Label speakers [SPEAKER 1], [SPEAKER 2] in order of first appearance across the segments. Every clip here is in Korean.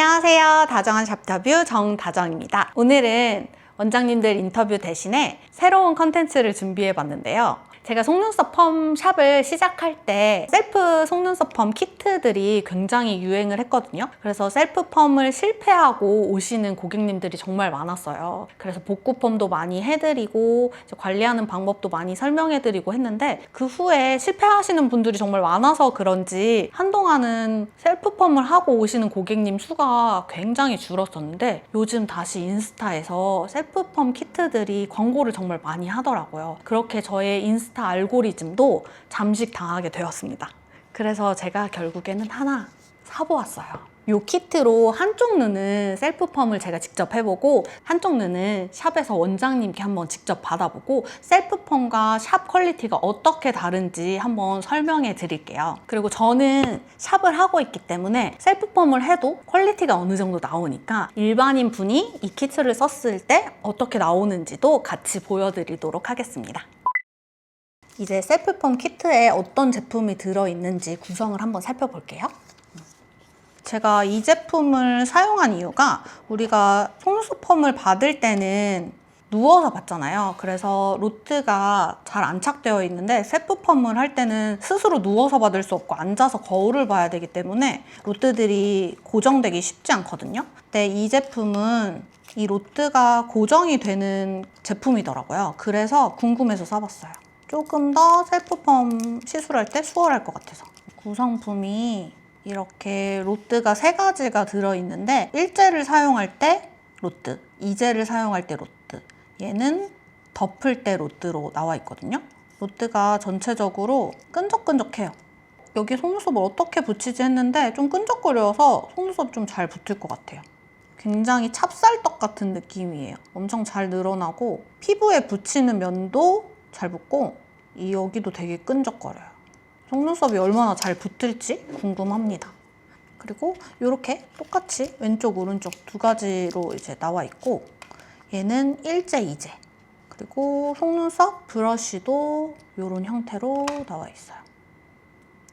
[SPEAKER 1] 안녕하세요. 다정한 샵터뷰 정다정입니다. 오늘은 원장님들 인터뷰 대신에 새로운 컨텐츠를 준비해 봤는데요. 제가 속눈썹 펌 샵을 시작할 때 셀프 속눈썹 펌 키트들이 굉장히 유행을 했거든요. 그래서 셀프 펌을 실패하고 오시는 고객님들이 정말 많았어요. 그래서 복구 펌도 많이 해드리고 관리하는 방법도 많이 설명해드리고 했는데 그 후에 실패하시는 분들이 정말 많아서 그런지 한동안은 셀프 펌을 하고 오시는 고객님 수가 굉장히 줄었었는데 요즘 다시 인스타에서 셀프 펌 키트들이 광고를 정말 많이 하더라고요. 그렇게 저의 인스타 알고리즘도 잠식 당하게 되었습니다. 그래서 제가 결국에는 하나 사보았어요. 요 키트로 한쪽 눈은 셀프 펌을 제가 직접 해보고 한쪽 눈은 샵에서 원장님께 한번 직접 받아보고 셀프 펌과 샵 퀄리티가 어떻게 다른지 한번 설명해 드릴게요. 그리고 저는 샵을 하고 있기 때문에 셀프 펌을 해도 퀄리티가 어느 정도 나오니까 일반인 분이 이 키트를 썼을 때 어떻게 나오는지도 같이 보여드리도록 하겠습니다. 이제 셀프 펌 키트에 어떤 제품이 들어있는지 구성을 한번 살펴볼게요. 제가 이 제품을 사용한 이유가 우리가 속눈썹 펌을 받을 때는 누워서 받잖아요. 그래서 로트가 잘 안착되어 있는데 셀프 펌을 할 때는 스스로 누워서 받을 수 없고 앉아서 거울을 봐야 되기 때문에 로트들이 고정되기 쉽지 않거든요. 근데 이 제품은 이 로트가 고정이 되는 제품이더라고요. 그래서 궁금해서 사봤어요. 조금 더 셀프 펌 시술할 때 수월할 것 같아서. 구성품이 이렇게 로트가 세 가지가 들어있는데 일제를 사용할 때 로트, 이제를 사용할 때 로트, 얘는 덮을 때 로트로 나와 있거든요. 로트가 전체적으로 끈적끈적해요. 여기 속눈썹을 어떻게 붙이지 했는데 좀 끈적거려서 속눈썹 좀 잘 붙을 것 같아요. 굉장히 찹쌀떡 같은 느낌이에요. 엄청 잘 늘어나고 피부에 붙이는 면도 잘 붙고 이 여기도 되게 끈적거려요. 속눈썹이 얼마나 잘 붙을지 궁금합니다. 그리고 이렇게 똑같이 왼쪽 오른쪽 두 가지로 이제 나와 있고 얘는 일제 이제 그리고 속눈썹 브러쉬도 이런 형태로 나와 있어요.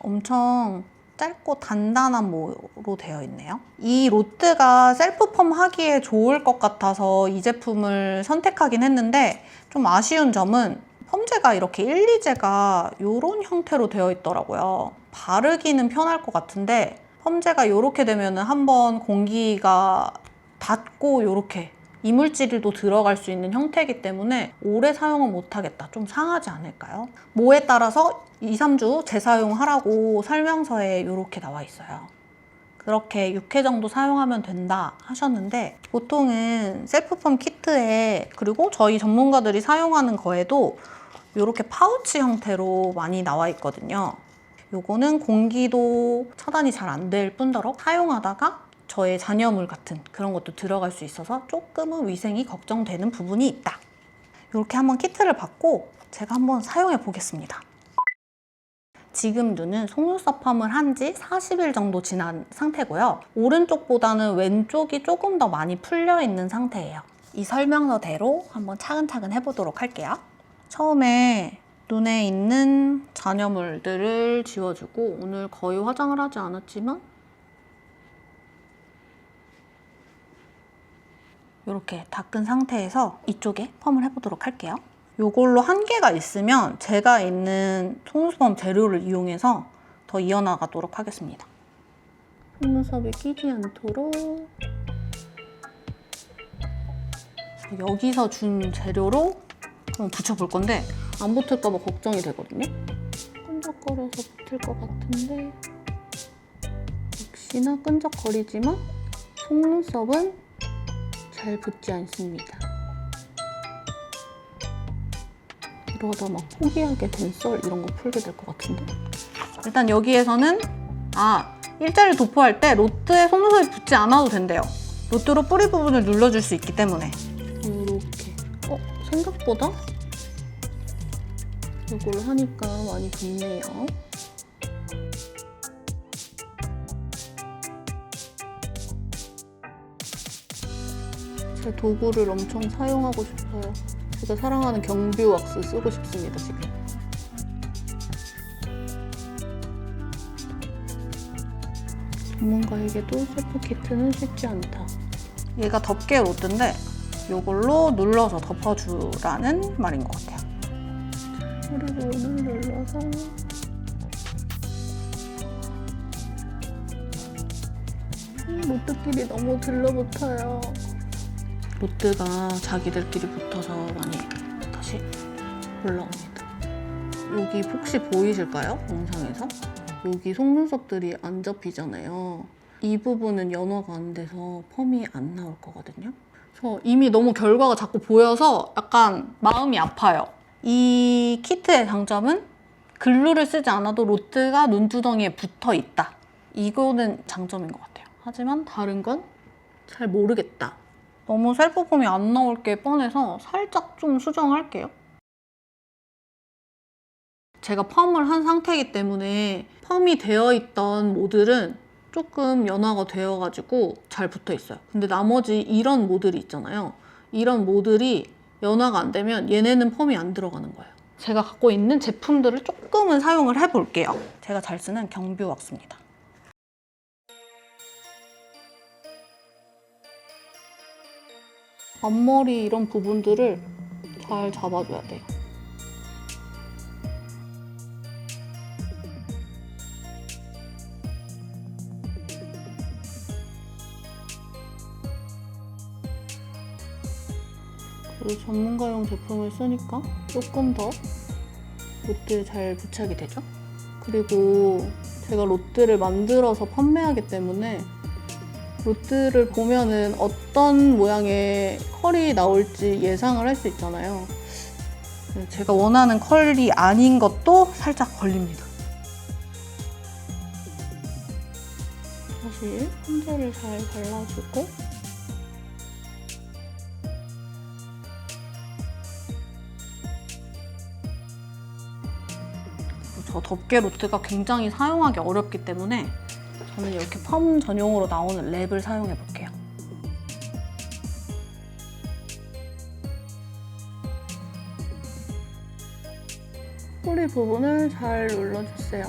[SPEAKER 1] 엄청 짧고 단단한 모로 되어 있네요. 이 로트가 셀프 펌 하기에 좋을 것 같아서 이 제품을 선택하긴 했는데 좀 아쉬운 점은 펌제가 이렇게 1, 2제가 이런 형태로 되어 있더라고요. 바르기는 편할 것 같은데 펌제가 이렇게 되면 한번 공기가 닿고 이렇게 이물질도 들어갈 수 있는 형태이기 때문에 오래 사용은 못하겠다. 좀 상하지 않을까요? 모에 따라서 2, 3주 재사용하라고 설명서에 이렇게 나와 있어요. 그렇게 6회 정도 사용하면 된다 하셨는데 보통은 셀프펌 키트에 그리고 저희 전문가들이 사용하는 거에도 이렇게 파우치 형태로 많이 나와 있거든요. 요거는 공기도 차단이 잘 안 될 뿐더러 사용하다가 저의 잔여물 같은 그런 것도 들어갈 수 있어서 조금은 위생이 걱정되는 부분이 있다. 이렇게 한번 키트를 받고 제가 한번 사용해 보겠습니다. 지금 눈은 속눈썹 펌을 한 지 40일 정도 지난 상태고요. 오른쪽보다는 왼쪽이 조금 더 많이 풀려 있는 상태예요. 이 설명서대로 한번 차근차근 해보도록 할게요. 처음에 눈에 있는 잔여물들을 지워주고 오늘 거의 화장을 하지 않았지만 이렇게 닦은 상태에서 이쪽에 펌을 해보도록 할게요. 이걸로 한계가 있으면 제가 있는 속눈썹 재료를 이용해서 더 이어나가도록 하겠습니다. 속눈썹에 끼지 않도록 여기서 준 재료로 한번 붙여볼 건데 안 붙을까 봐 걱정이 되거든요. 끈적거려서 붙을 것 같은데 역시나 끈적거리지만 속눈썹은 잘 붙지 않습니다. 이러다 막 포기하게 된 썰 이런 거 풀게 될 것 같은데. 일단 여기에서는 아 일자를 도포할 때 로트에 속눈썹이 붙지 않아도 된대요. 로트로 뿌리 부분을 눌러줄 수 있기 때문에. 생각보다 이걸 하니까 많이 붙네요. 제 도구를 엄청 사용하고 싶어요. 제가 사랑하는 경뷰 왁스 쓰고 싶습니다, 지금.
[SPEAKER 2] 전문가에게도 셀프 키트는 쉽지 않다.
[SPEAKER 1] 얘가 덮개 로드인데 이걸로 눌러서 덮어주라는 말인 것 같아요.
[SPEAKER 2] 그리고 눌러서 음, 로드끼리 너무 들러붙어요.
[SPEAKER 1] 로드가 자기들끼리 붙어서 많이 다시 올라옵니다. 여기 혹시 보이실까요? 영상에서? 여기 속눈썹들이 안 접히잖아요. 이 부분은 연화가 안 돼서 펌이 안 나올 거거든요. 그래서 이미 너무 결과가 자꾸 보여서 약간 마음이 아파요. 이 키트의 장점은 글루를 쓰지 않아도 로트가 눈두덩이에 붙어 있다. 이거는 장점인 것 같아요. 하지만 다른 건 잘 모르겠다. 너무 셀프 펌이 안 나올 게 뻔해서 살짝 좀 수정할게요. 제가 펌을 한 상태이기 때문에 펌이 되어 있던 모들은 조금 연화가 되어가지고 잘 붙어 있어요. 근데 나머지 이런 모들이 있잖아요. 이런 모들이 연화가 안 되면 얘네는 펌이 안 들어가는 거예요. 제가 갖고 있는 제품들을 조금은 사용을 해볼게요. 제가 잘 쓰는 경뷰 왁스입니다. 앞머리 이런 부분들을 잘 잡아줘야 돼요. 그리고 전문가용 제품을 쓰니까 조금 더 롯들 잘 부착이 되죠. 그리고 제가 롯들을 만들어서 판매하기 때문에 롯들을 보면은 어떤 모양의 컬이 나올지 예상을 할 수 있잖아요. 제가 원하는 컬이 아닌 것도 살짝 걸립니다. 다시 폰젤을 잘 발라주고 저 덮개 로트가 굉장히 사용하기 어렵기 때문에 저는 이렇게 펌 전용으로 나오는 랩을 사용해 볼게요. 뿌리 부분을 잘 눌러주세요.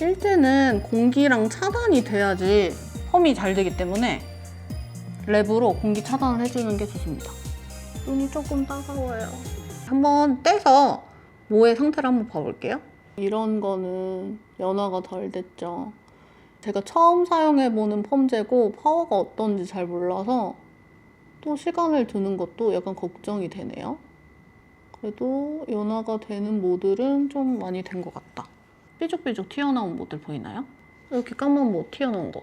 [SPEAKER 1] 일제는 공기랑 차단이 돼야지 펌이 잘 되기 때문에 랩으로 공기 차단을 해주는 게 좋습니다. 눈이 조금 따가워요. 한번 떼서 모의 상태를 한번 봐볼게요. 이런 거는 연화가 덜 됐죠. 제가 처음 사용해보는 펌제고 파워가 어떤지 잘 몰라서 또 시간을 두는 것도 약간 걱정이 되네요. 그래도 연화가 되는 모들은 좀 많이 된 것 같다. 삐죽삐죽 튀어나온 모들 보이나요? 이렇게 까만 뭐 튀어나온 거.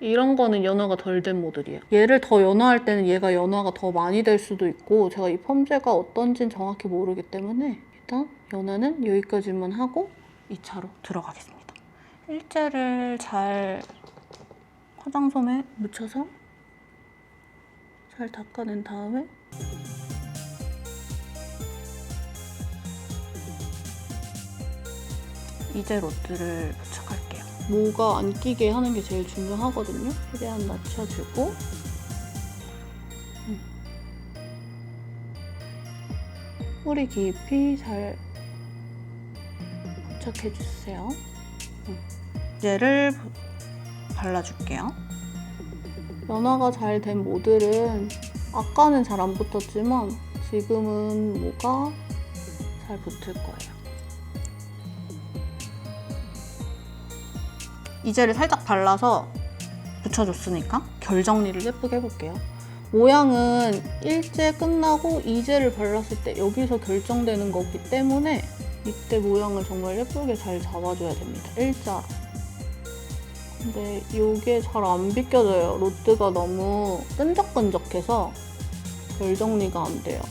[SPEAKER 1] 이런 거는 연화가 덜 된 모들이에요. 얘를 더 연화할 때는 얘가 연화가 더 많이 될 수도 있고 제가 이 펌제가 어떤지는 정확히 모르기 때문에 일단 연화는 여기까지만 하고 2차로 들어가겠습니다. 일제를 잘 화장솜에 묻혀서 잘 닦아낸 다음에 이제 롯들을 부착할게요. 모가 안 끼게 하는 게 제일 중요하거든요. 최대한 낮춰주고 음. 뿌리 깊이 잘 부착해주세요. 이제를 발라줄게요. 연화가 잘 된 모들은 아까는 잘 안 붙었지만 지금은 뭐가 잘 붙을 거예요. 이젤을 살짝 발라서 붙여줬으니까 결 정리를 예쁘게 해볼게요. 모양은 일제 끝나고 이젤을 발랐을 때 여기서 결정되는 거기 때문에 이때 모양을 정말 예쁘게 잘 잡아줘야 됩니다. 일자. 근데 이게 잘 안 비껴져요. 롯드가 너무 끈적끈적해서 결 정리가 안 돼요.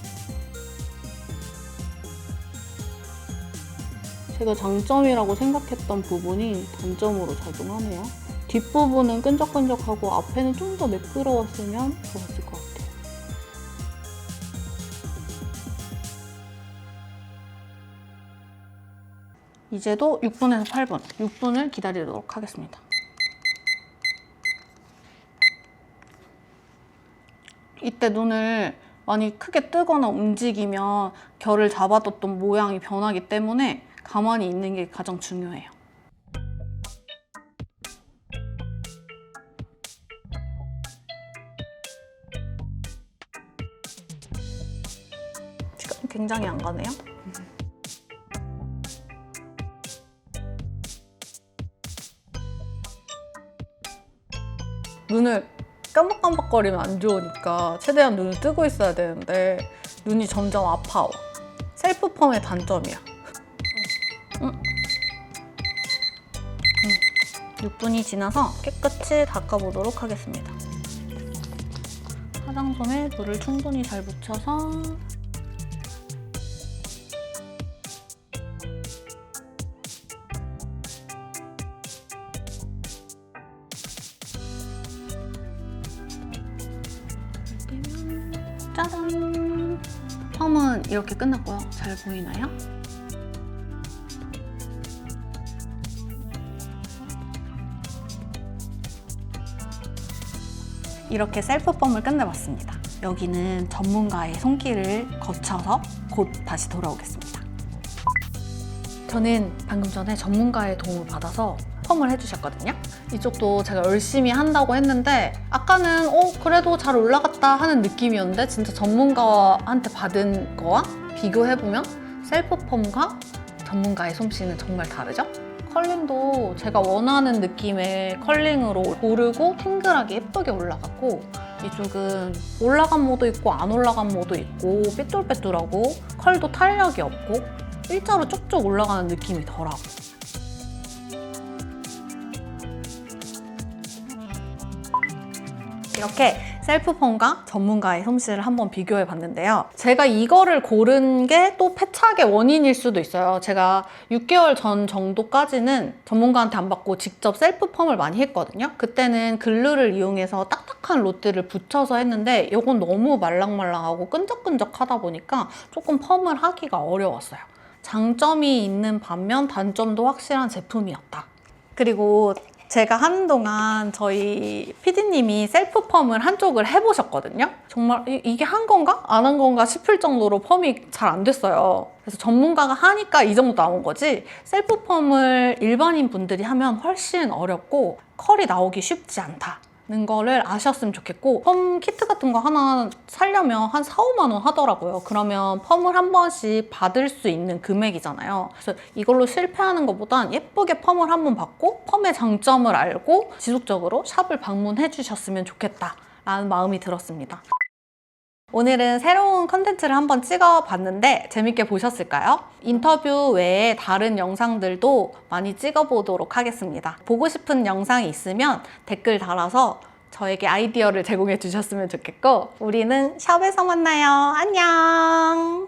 [SPEAKER 1] 제가 장점이라고 생각했던 부분이 단점으로 작용하네요. 뒷부분은 끈적끈적하고 앞에는 좀 더 매끄러웠으면 좋았을 것 같아요. 이제도 6분에서 8분, 6분을 기다리도록 하겠습니다. 이때 눈을 많이 크게 뜨거나 움직이면 결을 잡아뒀던 모양이 변하기 때문에 가만히 있는 게 가장 중요해요. 지금 굉장히 안 가네요. 눈을 깜빡깜빡거리면 안 좋으니까 최대한 눈을 뜨고 있어야 되는데 눈이 점점 아파와. 셀프 펌의 단점이야. 응. 응. 6분이 지나서 깨끗이 닦아보도록 하겠습니다. 화장솜에 물을 충분히 잘 묻혀서 짜잔! 펌은 이렇게 끝났고요. 잘 보이나요? 이렇게 셀프 펌을 끝내봤습니다. 여기는 전문가의 손길을 거쳐서 곧 다시 돌아오겠습니다. 저는 방금 전에 전문가의 도움을 받아서 펌을 해주셨거든요. 이쪽도 제가 열심히 한다고 했는데 아까는 어 그래도 잘 올라갔다 하는 느낌이었는데 진짜 전문가한테 받은 거와 비교해보면 셀프 펌과 전문가의 솜씨는 정말 다르죠? 컬링도 제가 원하는 느낌의 컬링으로 고르고 탱글하게 예쁘게 올라갔고 이쪽은 올라간 모도 있고 안 올라간 모도 있고 삐뚤빼뚤하고 컬도 탄력이 없고 일자로 쭉쭉 올라가는 느낌이 덜하고 이렇게 셀프펌과 전문가의 솜씨를 한번 비교해 봤는데요. 제가 이거를 고른 게 또 패착의 원인일 수도 있어요. 제가 6개월 전 정도까지는 전문가한테 안 받고 직접 셀프펌을 많이 했거든요. 그때는 글루를 이용해서 딱딱한 롯들을 붙여서 했는데 이건 너무 말랑말랑하고 끈적끈적하다 보니까 조금 펌을 하기가 어려웠어요. 장점이 있는 반면 단점도 확실한 제품이었다. 그리고 제가 한동안 저희 PD님이 셀프 펌을 한쪽을 해보셨거든요. 정말 이- 이게 한 건가? 안 한 건가 싶을 정도로 펌이 잘 안 됐어요. 그래서 전문가가 하니까 이 정도 나온 거지 셀프 펌을 일반인 분들이 하면 훨씬 어렵고 컬이 나오기 쉽지 않다 는 거를 아셨으면 좋겠고 펌 키트 같은 거 하나 사려면 한 4, 5만 원 하더라고요. 그러면 펌을 한 번씩 받을 수 있는 금액이잖아요. 그래서 이걸로 실패하는 것보단 예쁘게 펌을 한 번 받고 펌의 장점을 알고 지속적으로 샵을 방문해 주셨으면 좋겠다 라는 마음이 들었습니다. 오늘은 새로운 컨텐츠를 한번 찍어봤는데 재밌게 보셨을까요? 인터뷰 외에 다른 영상들도 많이 찍어보도록 하겠습니다. 보고 싶은 영상이 있으면 댓글 달아서 저에게 아이디어를 제공해 주셨으면 좋겠고 우리는 샵에서 만나요. 안녕!